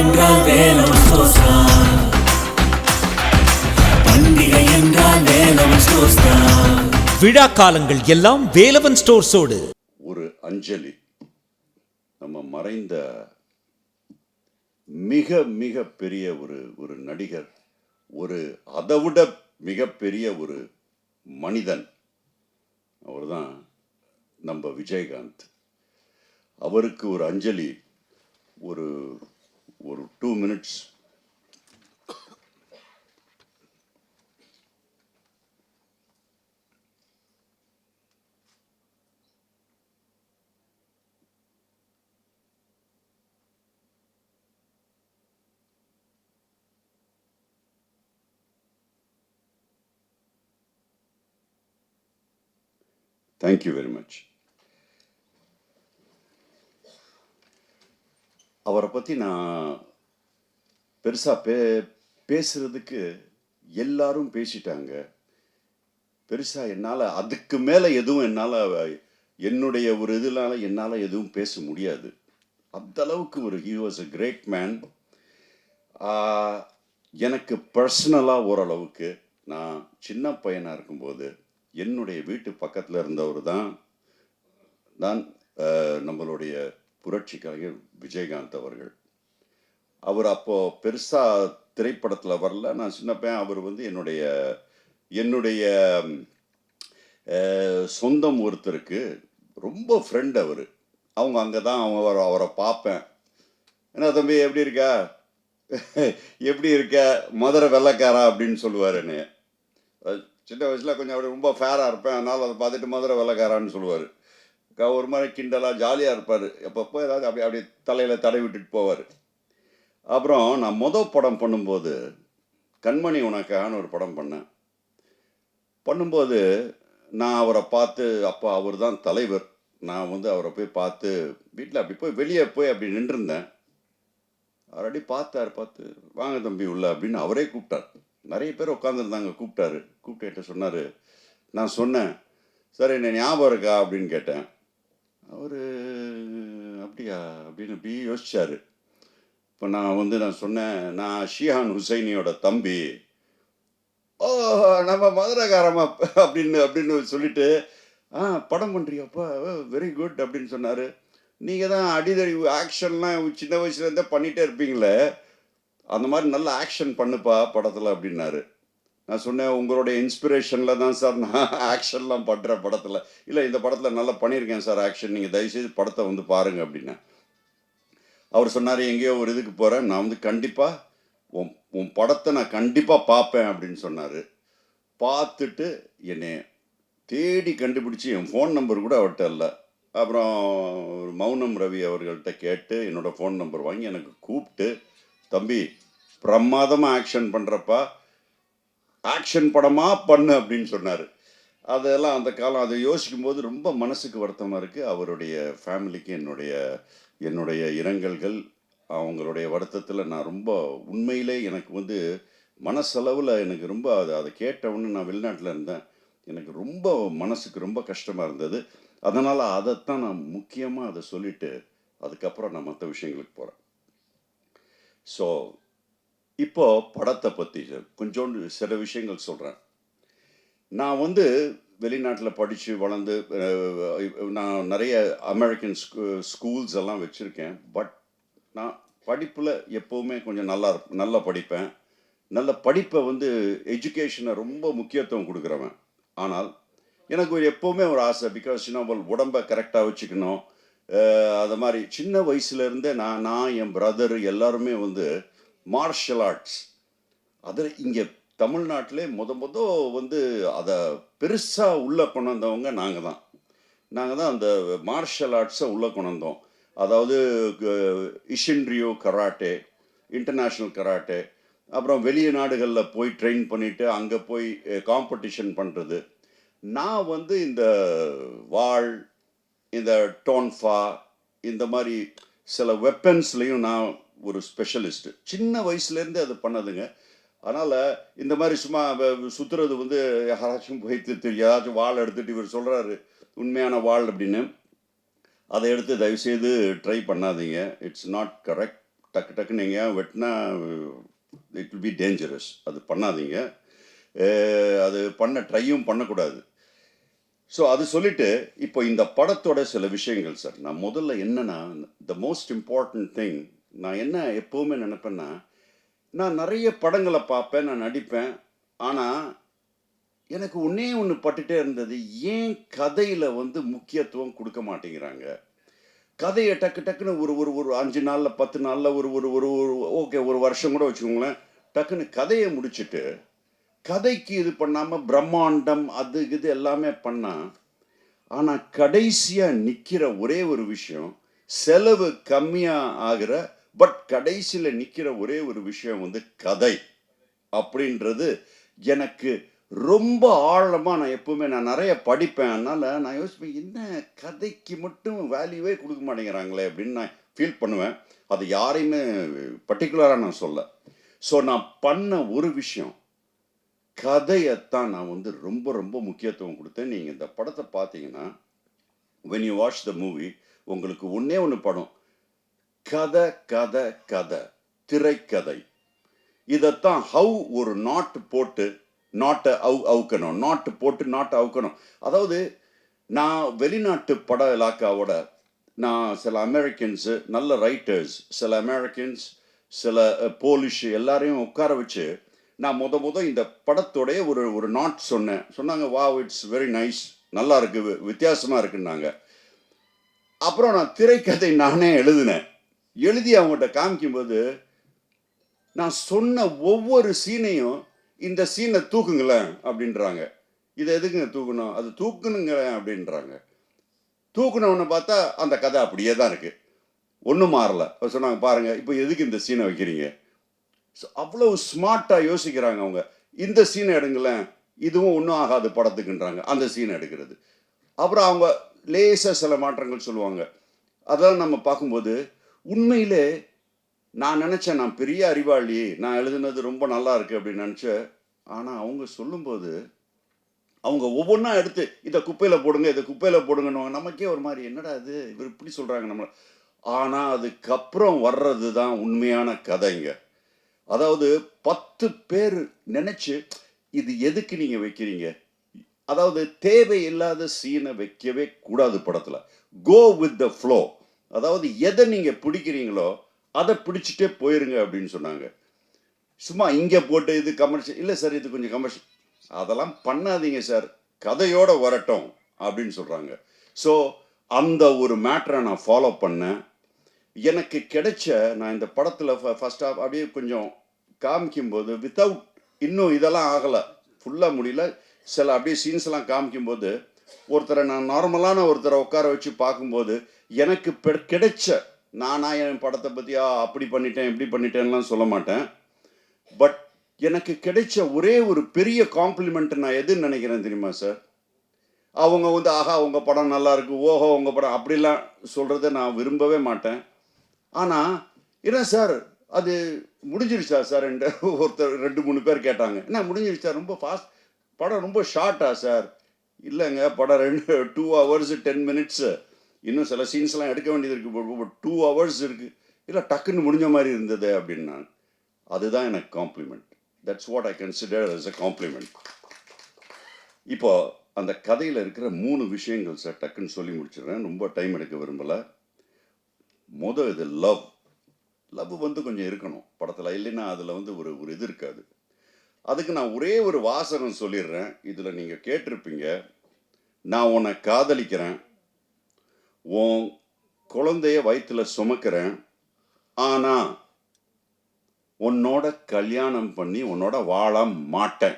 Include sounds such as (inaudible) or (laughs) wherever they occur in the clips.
என்றால் வேலவன் ஸ்டோர்ஸ் தான் பண்டிகை என்றால் வேலவன் ஸ்டோர்ஸ் தான் விழா காலங்கள் எல்லாம் வேலவன் ஸ்டோர்ஸோடு. ஒரு அஞ்சலி. நம்ம மறைந்த மிக மிக பெரிய ஒரு ஒரு நடிகர் ஒரு அதைவிட மிகப்பெரிய ஒரு மனிதன். அவர்தான் நம்ம விஜயகாந்த். அவருக்கு ஒரு அஞ்சலி ஒரு ஒரு two minutes thank you very much அவரை பற்றி நான் பெருசாக பே பேசுகிறதுக்கு எல்லாரும் பேசிட்டாங்க. பெருசாக என்னால் அதுக்கு மேலே எதுவும் என்னால் என்னுடைய ஒரு இதனால என்னால் எதுவும் பேச முடியாது. அந்த அளவுக்கு ஒரு he was a great man எனக்கு பர்சனலாக ஓரளவுக்கு நான் சின்ன பையனாக இருக்கும்போது என்னுடைய வீட்டு பக்கத்தில் இருந்தவர் தான் தான் நம்மளுடைய புரட்சி கலைஞர் விஜயகாந்த் அவர்கள். அவர் அப்போ பெருசாக திரைப்படத்தில் வரல. நான் சின்னப்பேன் அவர் வந்து என்னுடைய என்னுடைய சொந்தம் ஒருத்தருக்கு ரொம்ப ஃப்ரெண்ட் அவர். அவங்க அங்கே தான் அவங்க அவரை அவரை பார்ப்பேன். என்ன தம்பி எப்படி இருக்கா? எப்படி இருக்க? மதுரை வெள்ளைக்காரா அப்படின்னு சொல்லுவார் என்னைய. சின்ன வயசில் கொஞ்சம் அப்படி ரொம்ப ஃபேராக இருப்பேன். அதனால் அதை பார்த்துட்டு மதுரை வெள்ளக்காரான்னு சொல்லுவார். ஒரு மாதிரி கிண்டலாக ஜாலியாக இருப்பார். எப்பப்போ ஏதாவது அப்படி அப்படி தலையில் தடை விட்டுட்டு போவார். அப்புறம் நான் மொதல் படம் பண்ணும்போது கண்மணி உனக்கான்னு ஒரு படம் பண்ணேன். பண்ணும்போது நான் அவரை பார்த்து அப்போ அவர் தான் தலைவர். நான் வந்து அவரை போய் பார்த்து வீட்டில் அப்படி போய் வெளியே போய் அப்படி நின்றுருந்தேன். ஆல்ரெடி பார்த்தார் பார்த்து வாங்க தம்பி உள்ள அப்படின்னு அவரே கூப்பிட்டார். நிறைய பேர் உட்காந்துருந்தாங்க கூப்பிட்டாரு. கூப்பிட்டு சொன்னார் நான் சொன்னேன். சார் என்ன ஞாபகம் இருக்கா? அப்படின்னு கேட்டேன். அவர் அப்படியா அப்படின்னு பி யோசிச்சார். இப்போ நான் வந்து நான் சொன்னேன் நான் ஷியான் ஹுசைனியோட தம்பி. ஓ நம்ம மதுரகாரமா (laughs) அப்படின்னு அப்படின்னு சொல்லிட்டு ஆ படம் பண்ணுறியாப்பா வெரி குட் அப்படின்னு சொன்னார். நீங்கள் தான் அடிதடி ஆக்ஷன்லாம் சின்ன வயசுலேருந்தே பண்ணிகிட்டே இருப்பீங்களே. அந்த மாதிரி நல்ல ஆக்ஷன் பண்ணுப்பா படத்தில் அப்படின்னாரு. நான் சொன்னேன் உங்களுடைய இன்ஸ்பிரேஷனில் தான் சார் நான் ஆக்ஷன்லாம் பண்ணுறேன் படத்தில். இல்லை இந்த படத்தில் நல்லா பண்ணியிருக்கேன் சார் ஆக்ஷன் நீங்கள் தயவுசெய்து படத்தை வந்து பாருங்கள் அப்படின்னா. அவர் சொன்னார் எங்கேயோ ஒரு இதுக்கு போகிறேன் நான் வந்து கண்டிப்பாக உன் உன் படத்தை நான் கண்டிப்பாக பார்ப்பேன் அப்படின்னு சொன்னார். பார்த்துட்டு என்னை தேடி கண்டுபிடிச்சி என் ஃபோன் நம்பர் கூட அவர்கிட்ட இல்லை. அப்புறம் ஒரு மௌனம் ரவி அவர்கள்ட்ட கேட்டு என்னோடய ஃபோன் நம்பர் வாங்கி எனக்கு கூப்பிட்டு தம்பி பிரமாதமாக ஆக்ஷன் பண்ணுறப்பா ஆக்ஷன் படமாக பண்ணு அப்படின்னு சொன்னார். அதெல்லாம் அந்த காலம் அதை யோசிக்கும் போது ரொம்ப மனசுக்கு வருத்தமாக இருக்குது அவருடைய ஃபேமிலிக்கு என்னுடைய என்னுடைய இரங்கல்கள் அவங்களுடைய வருத்தத்தில் நான் ரொம்ப உண்மையிலே எனக்கு வந்து மனசளவில் எனக்கு ரொம்ப அதை அதை கேட்டவுடனே நான் வெளிநாட்டில் இருந்தேன். எனக்கு ரொம்ப மனசுக்கு ரொம்ப கஷ்டமாக இருந்தது. அதனால் அதைத்தான் நான் முக்கியமாக அதை சொல்லிவிட்டு அதுக்கப்புறம் நான் மற்ற விஷயங்களுக்கு போகிறேன் ஸோ இப்போ படத்தை பற்றி கொஞ்சோண்டு சில விஷயங்கள் சொல்கிறேன் நான் வந்து வெளிநாட்டில் படித்து வளர்ந்து நான் நிறைய அமெரிக்கன் ஸ்கூ ஸ்கூல்ஸ் எல்லாம் வச்சுருக்கேன். பட் நான் படிப்பில் எப்போவுமே கொஞ்சம் நல்லா நல்லா படிப்பேன். நல்ல படிப்பை வந்து எஜுகேஷனை ரொம்ப முக்கியத்துவம் கொடுக்குறவன். ஆனால் எனக்கு ஒரு எப்போவுமே ஒரு ஆசை பிகாஸ் நம்ம உடம்பை கரெக்டாக வச்சுக்கணும். அது மாதிரி சின்ன வயசுலேருந்தே நான் நான் என் பிரதர் எல்லாருமே வந்து மார்ஷல் ஆர்ட்ஸ் அதில் இங்கே தமிழ்நாட்டிலே முத முத வந்து அதை பெருசாக உள்ளே கொண்டு வந்தவங்க நாங்கள் தான். நாங்கள் தான் அந்த மார்ஷல் ஆர்ட்ஸை உள்ளே கொண்டு வந்தோம். அதாவது இஷின்ரியோ கராட்டே இன்டர்நேஷ்னல் கராட்டே அப்புறம் வெளிய நாடுகளில் போய் ட்ரெயின் பண்ணிவிட்டு அங்கே போய் காம்படிஷன் பண்ணுறது நான் வந்து இந்த வாள் இந்த டோன்ஃபா இந்த மாதிரி சில வெப்பன்ஸ்லேயும் நான் ஒரு ஸ்பெஷலிஸ்ட்டு சின்ன வயசுலேருந்து அது பண்ணதுங்க. அதனால் இந்த மாதிரி சும்மா சுற்றுறது சுத்துறது வந்து யாராச்சும் போய் ஏதாச்சும் வாள் எடுத்துட்டு இவர் சொல்கிறாரு உண்மையான வாள் அப்படின்னு. அதை எடுத்து தயவுசெய்து ட்ரை பண்ணாதீங்க. இட்ஸ் நாட் கரெக்ட் டக்கு டக்குன்னு நீங்கள் வெட்டினா இட் வில் பி டேஞ்சரஸ் அது பண்ணாதீங்க. அது பண்ண ட்ரையும் பண்ணக்கூடாது. ஸோ அது சொல்லிட்டு இப்போ இந்த படத்தோட சில விஷயங்கள் சார் நான் முதல்ல என்னென்னா த மோஸ்ட் இம்பார்ட்டன்ட் திங் நான் என்ன எப்போவுமே நினப்பேன்னா நான் நிறைய படங்களை பார்ப்பேன் நான் நடிப்பேன். ஆனால் எனக்கு ஒன்றே ஒன்று பட்டுட்டே இருந்தது ஏன் கதையில் வந்து முக்கியத்துவம் கொடுக்க மாட்டேங்கிறாங்க? கதையை டக்கு டக்குன்னு ஒரு ஒரு ஒரு அஞ்சு நாளில் பத்து நாளில் ஒரு ஒரு ஒரு ஒரு ஓகே ஒரு வருஷம் கூட வச்சுக்கோங்களேன். டக்குன்னு கதையை முடிச்சுட்டு கதைக்கு இது பண்ணாமல் பிரம்மாண்டம் அது இது எல்லாமே பண்ணால் ஆனால் கடைசியாக நிற்கிற ஒரே ஒரு விஷயம் செலவு கம்மியாக ஆகிற பட் கடைசியில் நிற்கிற ஒரே ஒரு விஷயம் வந்து கதை அப்படின்றது எனக்கு ரொம்ப ஆழமாக நான் எப்பவுமே நான் நிறைய படிப்பேன். அதனால் நான் யோசிப்பேன் என்ன கதைக்கு மட்டும் வேல்யூவே கொடுக்க மாட்டேங்கிறாங்களே அப்படின்னு நான் ஃபீல் பண்ணுவேன். அது யாரையுமே பர்டிகுலராக நான் சொல்ல. ஸோ நான் பண்ண ஒரு விஷயம் கதையைத்தான் நான் வந்து ரொம்ப ரொம்ப முக்கியத்துவம் கொடுத்தேன். நீங்கள் இந்த படத்தை பார்த்தீங்கன்னா when you watch the movie உங்களுக்கு ஒன்றே ஒன்று படம் கதை கதை கதை திரைக்கதை. இதைத்தான் ஹவு ஒரு நாட்டு போட்டு நாட்டை அவு அவுக்கணும் நாட்டு போட்டு நாட்டை அவுக்கணும் அதாவது நான் வெளிநாட்டு பட இலாக்காவோட நான் சில அமெரிக்கன்ஸு நல்ல ரைட்டர்ஸ் சில அமெரிக்கன்ஸ் சில போலிஷ் எல்லாரையும் உட்கார வச்சு நான் முத முத இந்த படத்தோடைய ஒரு ஒரு நாட் சொன்னேன். சொன்னாங்க வா இட்ஸ் வெரி நைஸ் நல்லா இருக்கு வித்தியாசமாக இருக்குன்னாங்க. அப்புறம் நான் திரைக்கதை நானே எழுதினேன். எழுதி அவங்ககிட்ட காமிக்கும்போது நான் சொன்ன ஒவ்வொரு சீனையும் இந்த சீனை தூக்குங்களேன் அப்படின்றாங்க. இதை எதுக்குங்க தூக்கணும்? அது தூக்கணுங்களேன் அப்படின்றாங்க. தூக்குனவனை பார்த்தா அந்த கதை அப்படியே தான் இருக்குது ஒன்றும் மாறல. இப்போ சொன்னாங்க பாருங்கள் இப்போ எதுக்கு இந்த சீனை வைக்கிறீங்க? ஸோ அவ்வளவு ஸ்மார்ட்டாக யோசிக்கிறாங்க அவங்க. இந்த சீனை எடுங்களேன். இதுவும் ஒன்றும் ஆகாது படத்துக்குன்றாங்க. அந்த சீனை எடுக்கிறது. அப்புறம் அவங்க லேசாக சில மாற்றங்கள் சொல்லுவாங்க. அதெல்லாம் நம்ம பார்க்கும்போது உண்மையிலே நான் நினச்சேன் நான் பெரிய அறிவாளி நான் எழுதுனது ரொம்ப நல்லா இருக்கு அப்படின்னு நினச்சேன். ஆனால் அவங்க சொல்லும்போது அவங்க ஒவ்வொன்றா எடுத்து இதை குப்பையில் போடுங்க இதை குப்பையில் போடுங்கன்னு நமக்கே ஒரு மாதிரி என்னடா இது? இவர் இப்படி சொல்கிறாங்க நம்மளை. ஆனால் அதுக்கப்புறம் வர்றது தான் உண்மையான கதைங்க. அதாவது பத்து பேர் நினச்சி இது எதுக்கு நீங்கள் வைக்கிறீங்க? அதாவது தேவையில்லாத சீனை வைக்கவே கூடாது படத்தில். கோ வித் த ஃப்ளோ அதாவது எதை நீங்கள் பிடிக்கிறீங்களோ அதை பிடிச்சிட்டே போயிருங்க அப்படின்னு சொன்னாங்க. சும்மா இங்கே போட்டு இது கமர்ஷியல் இல்லை சார் இது கொஞ்சம் கமர்ஷியல் அதெல்லாம் பண்ணாதீங்க சார் கதையோட வரட்டும் அப்படின்னு சொல்கிறாங்க ஸோ அந்த ஒரு மேட்டரை நான் ஃபாலோ பண்ணேன். எனக்கு கிடைச்ச நான் இந்த படத்தில் ஃபஸ்ட் ஆஃப் அப்படியே கொஞ்சம் காமிக்கும்போது வித்தவுட் இன்னும் இதெல்லாம் ஆகலை. ஃபுல்லாக முடியல. சில அப்படியே சீன்ஸ்லாம் காமிக்கும்போது ஒருத்தரை நான் நார்மலான ஒருத்தரை உட்கார வச்சு பார்க்கும்போது எனக்கு பெ- கிடைச்ச நானா என் படத்தை பற்றியா அப்படி பண்ணிட்டேன் இப்படி பண்ணிட்டேன்லாம் சொல்ல மாட்டேன். பட் எனக்கு கிடைச்ச ஒரே ஒரு பெரிய காம்ப்ளிமெண்ட் நான் எதுன்னு நினைக்கிறேன் தெரியுமா சார் அவங்க வந்து ஆஹா உங்கள் படம் நல்லா இருக்கு ஓஹோ உங்கள் படம் அப்படிலாம் சொல்கிறத நான் விரும்பவே மாட்டேன். ஆனால் என்ன சார் அது முடிஞ்சிருச்சா சார் ரெண்டு ஒருத்தர் ரெண்டு மூணு பேர் கேட்டாங்க. என்ன முடிஞ்சிருச்சா ரொம்ப ஃபாஸ்ட் படம் ரொம்ப ஷார்ட்டா சார் இல்லைங்க படம் ரெண்டு டூ ஹவர்ஸ் டென் மினிட்ஸு இன்னும் சில சீன்ஸ்லாம் எடுக்க வேண்டியது இருக்குது டூ ஹவர்ஸ் இருக்குது இல்லை டக்குன்னு முடிஞ்ச மாதிரி இருந்தது அப்படின்னாங்க. அதுதான் எனக்கு compliment that's what I consider is a compliment இப்போ அந்த கதையில் இருக்கிற மூணு விஷயங்கள் சார் டக்குன்னு சொல்லி முடிச்சிடுறேன். ரொம்ப டைம் எடுக்க விரும்பலை. மொதல் இது லவ் லவ் வந்து கொஞ்சம் இருக்கணும். படத்தில் இல்லைன்னா அதில் வந்து ஒரு ஒரு இது இருக்காது. அதுக்கு நான் ஒரே ஒரு வாசகம் சொல்லிடுறேன். இதில் நீங்கள் கேட்டிருப்பீங்க. நான் உன்னை காதலிக்கிறேன். உன் குழந்தைய வயிற்றில் சுமக்கிறேன். ஆனால் உன்னோட கல்யாணம் பண்ணி உன்னோட வாழ மாட்டேன்.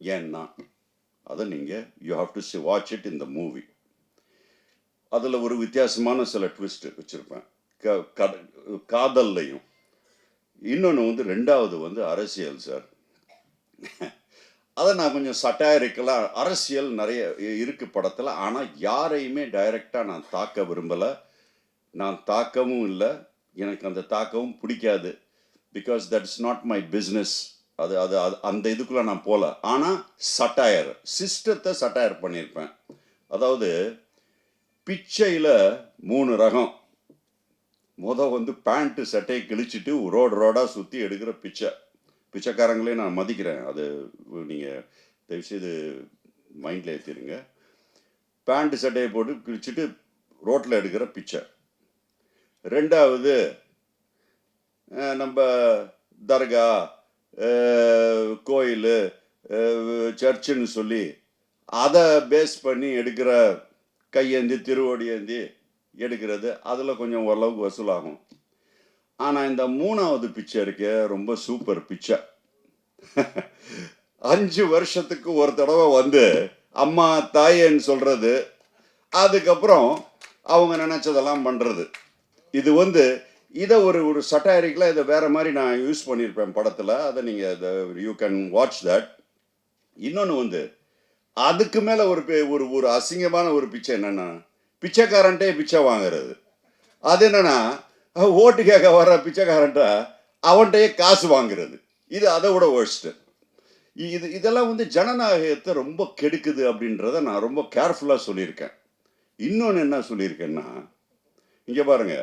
ஏன்னா அதை நீங்கள் you have to see watch it இந்த மூவி அதில் ஒரு வித்தியாசமான சில ட்விஸ்ட் வச்சுருப்பேன். க கட- காதல்லையும். இன்னொன்று வந்து ரெண்டாவது வந்து அரசியல் சார் அதை நான் கொஞ்சம் சட்டாயிருக்கலாம் அரசியல் நிறைய இருக்கு படத்தில். ஆனால் யாரையுமே டைரெக்டாக நான் தாக்க விரும்பலை. நான் தாக்கவும் இல்லை. எனக்கு அந்த தாக்கவும் பிடிக்காது. Because that is not my business அது அது அது அந்த இதுக்குள்ளே நான் போகல ஆனால் சட்டாயர் சிஸ்டத்தை சட்டாயர் பண்ணியிருப்பேன். அதாவது பிச்சையில் மூணு ரகம். முத வந்து பேண்ட்டு சட்டையை கிழிச்சிட்டு ரோடு ரோடாக சுற்றி எடுக்கிற பிச்சை. பிச்சைக்காரங்களே நான் மதிக்கிறேன். அது நீங்கள் தயவுசெய்து மைண்டில் ஏற்றிடுங்க பேண்ட் சட்டையை போட்டு கிழிச்சிட்டு ரோட்டில் எடுக்கிற பிச்சை. ரெண்டாவது நம்ம தர்கா கோயில் சர்ச்சுன்னு சொல்லி அதை பேஸ் பண்ணி எடுக்கிற கையேந்தி திருவடியேந்தி எடுக்கிறது. அதில் கொஞ்சம் ஓரளவுக்கு வசூலாகும். ஆனால் இந்த மூணாவது பிச்சை இருக்கே ரொம்ப சூப்பர் பிச்சை. (laughs) அஞ்சு வருஷத்துக்கு ஒரு தடவை வந்து அம்மா தாயேன்னு சொல்கிறது அதுக்கப்புறம் அவங்க நினச்சதெல்லாம் பண்ணுறது இது வந்து இதை ஒரு ஒரு சட்டாரிக்கலாக இதை வேறு மாதிரி நான் யூஸ் பண்ணியிருப்பேன் படத்தில். அதை நீங்கள் யூ கேன் வாட்ச் தட் இன்னொன்று வந்து அதுக்கு மேலே ஒரு பே- ஒரு ஒரு அசிங்கமான ஒரு பிச்சை என்னென்னா பிச்சைக்காரன்ட்டே பிச்சை வாங்குறது. அது என்னென்னா ஓட்டு கேட்க வர்ற பிச்சைக்காரன்ட்ட அவன்கிட்டயே காசு வாங்குறது. இது அதை விட worst. இது இதெல்லாம் வந்து ஜனநாயகத்தை ரொம்ப கெடுக்குது அப்படின்றத நான் ரொம்ப கேர்ஃபுல்லாக சொல்லியிருக்கேன். இன்னொன்று என்ன சொல்லியிருக்கேன்னா இங்கே பாருங்க.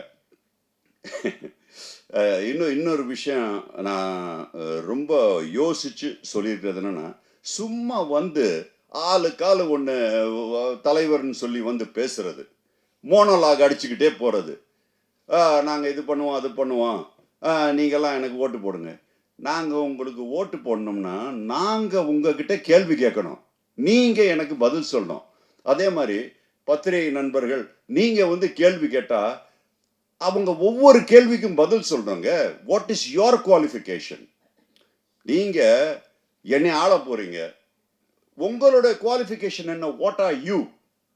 இன்னும் இன்னொரு விஷயம் நான் ரொம்ப யோசித்து சொல்லியிருக்கிறது என்னென்னா சும்மா வந்து ஆளு காலு ஒன்று தலைவர்னு சொல்லி வந்து பேசுறது. மோனோலாக் அடிச்சுக்கிட்டே போகிறது நாங்கள் இது பண்ணுவோம் அது பண்ணுவோம். நீங்கள்லாம் எனக்கு ஓட்டு போடுங்க. நாங்கள் உங்களுக்கு ஓட்டு போடணும்னா நாங்கள் உங்ககிட்ட கேள்வி கேட்கணும். நீங்கள் எனக்கு பதில் சொல்லணும். அதே மாதிரி பத்திரிகை நண்பர்கள் நீங்கள் வந்து கேள்வி கேட்டால் அவங்க ஒவ்வொரு கேள்விக்கும் பதில் சொல்கிறோங்க வாட் இஸ் யோர் குவாலிஃபிகேஷன் நீங்கள் என்னை ஆள போகிறீங்க உங்களோட குவாலிஃபிகேஷன் என்ன? வாட் ஆர் யூ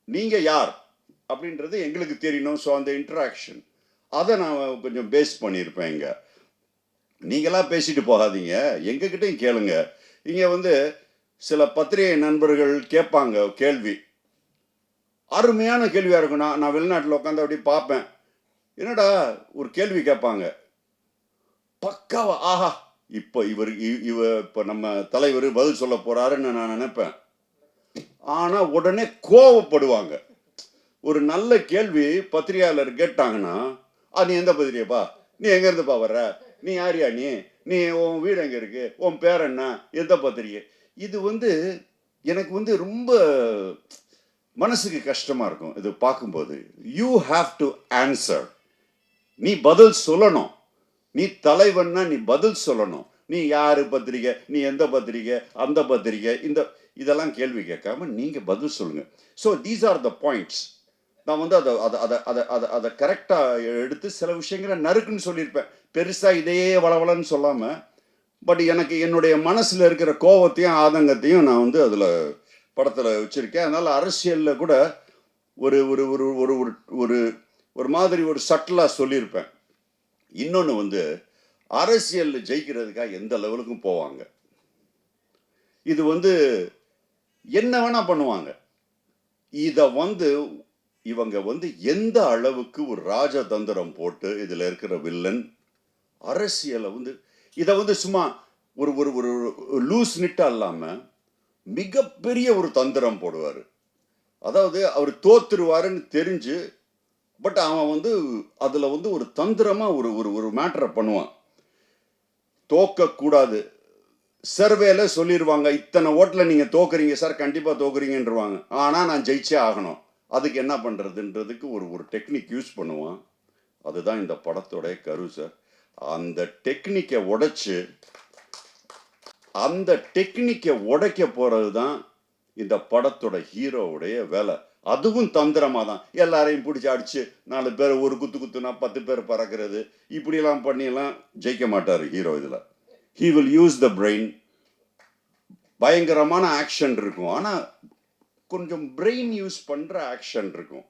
நீங்கள் யார்? அப்படின்றது எங்களுக்கு தெரியணும். ஸோ அந்த இன்ட்ராக்ஷன் அதை நான் கொஞ்சம் பேஸ் பண்ணியிருப்பேன் இங்கே நீங்களா பேசிட்டு போகாதீங்க. எங்ககிட்டையும் கேளுங்க. இங்கே வந்து சில பத்திரிகை நண்பர்கள் கேட்பாங்க கேள்வி. அருமையான கேள்வியாக இருக்கும் நான் நான் வெளிநாட்டில் உட்காந்து அப்படி பார்ப்பேன். என்னடா ஒரு கேள்வி கேட்பாங்க. பக்காவா ஆஹா இப்போ இவர் இவ இப்போ நம்ம தலைவர் பதில் சொல்ல போகிறாருன்னு நான் நினைப்பேன். ஆனால் உடனே கோவப்படுவாங்க. ஒரு நல்ல கேள்வி பத்திரிகையாளர் கேட்டாங்கன்னா ஆ நீ எந்த பதிரியப்பா நீ எங்கேருந்துப்பா வர்ற? நீ யாரியா நீ? நீ உன் வீடு எங்கே இருக்கு? உன் பேர் என்ன? எந்த பத்திரிகை இது வந்து எனக்கு வந்து ரொம்ப மனசுக்கு கஷ்டமாக இருக்கும் இது பார்க்கும்போது. யூ ஹாவ் டு ஆன்சர் நீ பதில் சொல்லணும். நீ தலைவன்னா நீ பதில் சொல்லணும். நீ யார் பத்திரிகை? நீ எந்த பத்திரிகை? அந்த பத்திரிகை? இந்த இதெல்லாம் கேள்வி கேட்காம நீங்கள் பதில் சொல்லுங்கள் so these are the points நான் வந்து அதை அதை அதை அதை அதை அதை கரெக்டாக எடுத்து சில விஷயங்களை நறுக்குன்னு சொல்லியிருப்பேன். பெருசாக இதையே வளவளன்னு சொல்லாமல் பட் எனக்கு என்னுடைய மனசில் இருக்கிற கோபத்தையும் ஆதங்கத்தையும் நான் வந்து அதில் படத்தில் வச்சுருக்கேன். அதனால் அரசியலில் கூட ஒரு ஒரு ஒரு ஒரு ஒரு ஒரு ஒரு மாதிரி ஒரு சட்டிலாக சொல்லியிருப்பேன். இன்னொன்று வந்து அரசியலில் ஜெயிக்கிறதுக்காக எந்த லெவலுக்கும் போவாங்க. இது வந்து என்ன வேணா பண்ணுவாங்க. இதை வந்து இவங்க வந்து எந்த அளவுக்கு ஒரு ராஜதந்திரம் போட்டு இதில் இருக்கிற வில்லன் அரசியலை வந்து இதை வந்து சும்மா ஒரு ஒரு ஒரு லூஸ் நிட்டா இல்லாமல் மிகப்பெரிய ஒரு தந்திரம் போடுவார். அதாவது அவர் தோத்துருவாருன்னு தெரிஞ்சு பட் அவன் வந்து அதில் வந்து ஒரு தந்திரமாக ஒரு ஒரு ஒரு மேட்டரை பண்ணுவான். தோக்கக்கூடாது சர்வேல சொல்லிடுவாங்க இத்தனை ஓட்டில் நீங்கள் தோக்குறீங்க சார் கண்டிப்பாக தோக்குறீங்கன்றவாங்க. ஆனால் நான் ஜெயிச்சே ஆகணும். அதுக்கு என்ன பண்ணுறதுன்றதுக்கு ஒரு ஒரு டெக்னிக் யூஸ் பண்ணுவான். அதுதான் இந்த படத்தோடைய கரு சார் அந்த டெக்னிக்கை உடைச்சு அந்த டெக்னிக்கை உடைக்க போகிறது தான் இந்த படத்தோட ஹீரோவுடைய வேலை. அதுவும் தந்திரமாக தான் எல்லாரையும் பிடிச்சி அடிச்சு நாலு பேர் ஒரு குத்து குத்துனா பத்து பேர் பறக்கிறது. இப்படியெல்லாம் பண்ணியெல்லாம் ஜெயிக்க மாட்டார் ஹீரோ இதில். He will use the brain பயங்கரமான ஆக்ஷன் இருக்கும். ஆனால் கொஞ்சம் பிரெயின் யூஸ் பண்ணுற ஆக்ஷன் இருக்கும்.